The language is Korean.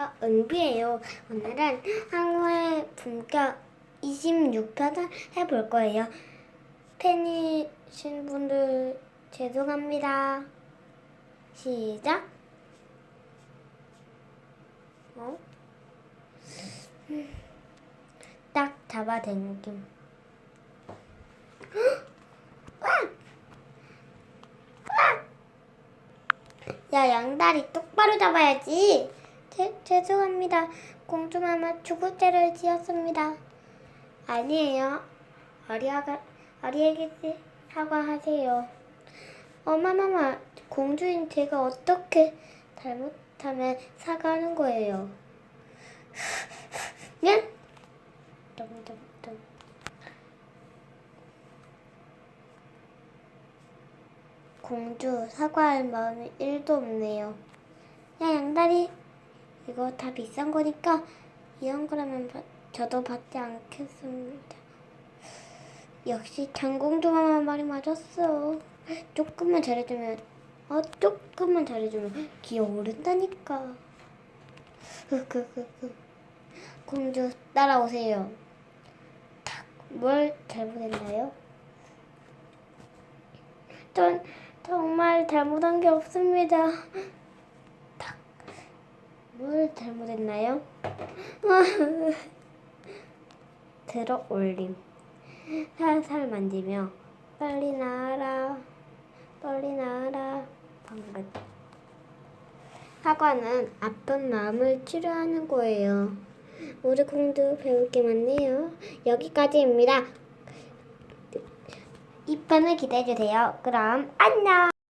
아, 은비예요. 오늘은 항우의 품격 26편을 해볼 거예요. 팬이신 분들 죄송합니다. 시작. 어? 음, 딱 잡아당김. 야, 양다리 똑바로 잡아야지. 제, 죄송합니다. 공주마마 죄를 지었습니다. 아니에요. 어리아가, 어리에게 사과하세요. 어마마마, 공주인 제가 어떻게 잘못하면 사과하는 거예요. 면? dumdumdum. 공주 사과할 마음이 1도 없네요. 야 양다리 이거 다 비싼 거니까 이런 거라면 바- 저도 받지 않겠습니다. 역시 장공주마마 말이 맞았어. 조금만 잘해주면 어 조금만 잘해주면 기어오른다니까. 흐흐흐흐. 공주 따라오세요. 탁, 뭘 잘못했나요? 전 정말 잘못한 게 없습니다. 탁. 뭘 잘못했나요? 들어 올림. 살살 만지며 빨리 나와라. 빨리 나와라. 방긋. 사과는 아픈 마음을 치료하는 거예요. 우리 공주 배울 게 많네요. 여기까지입니다. 2편을 기대해주세요. 그럼 안녕!